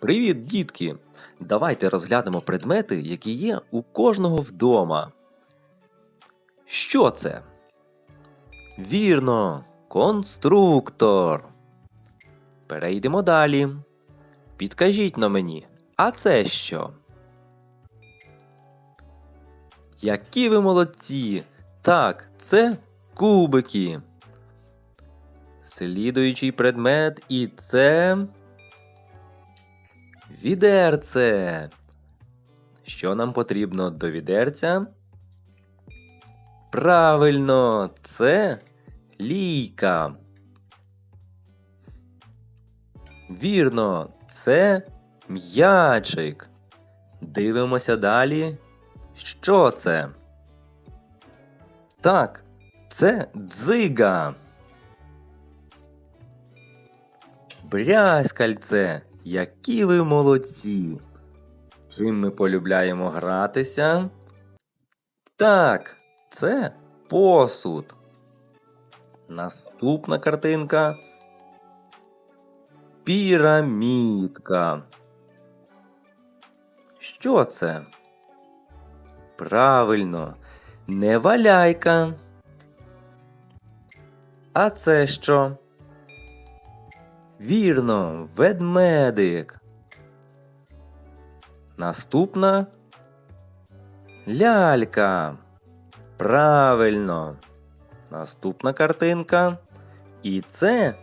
Привіт, дітки! Давайте розглянемо предмети, які є у кожного вдома. Що це? Вірно, конструктор. Перейдемо далі. Підкажіть на мені, а це що? Які ви молодці! Так, це кубики. Слідуючий предмет і це. Відерце. Що нам потрібно до відерця? Правильно, це лійка. Вірно, це м'ячик. Дивимося далі. Що це? Так, це дзига. Брязкальце, які ви молодці! Чим ми полюбляємо гратися? Так, це посуд. Наступна картинка. Пірамідка. Що це? Правильно, не валяйка. А це що? Вірно, ведмедик. Наступна лялька. Правильно. Наступна картинка. І це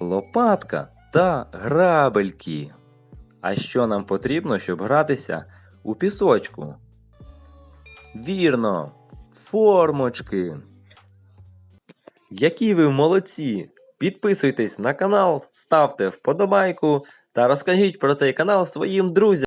лопатка та грабельки. А що нам потрібно, щоб гратися у пісочку? Вірно, формочки. Які ви молодці! Підписуйтесь на канал, ставте вподобайку та розкажіть про цей канал своїм друзям.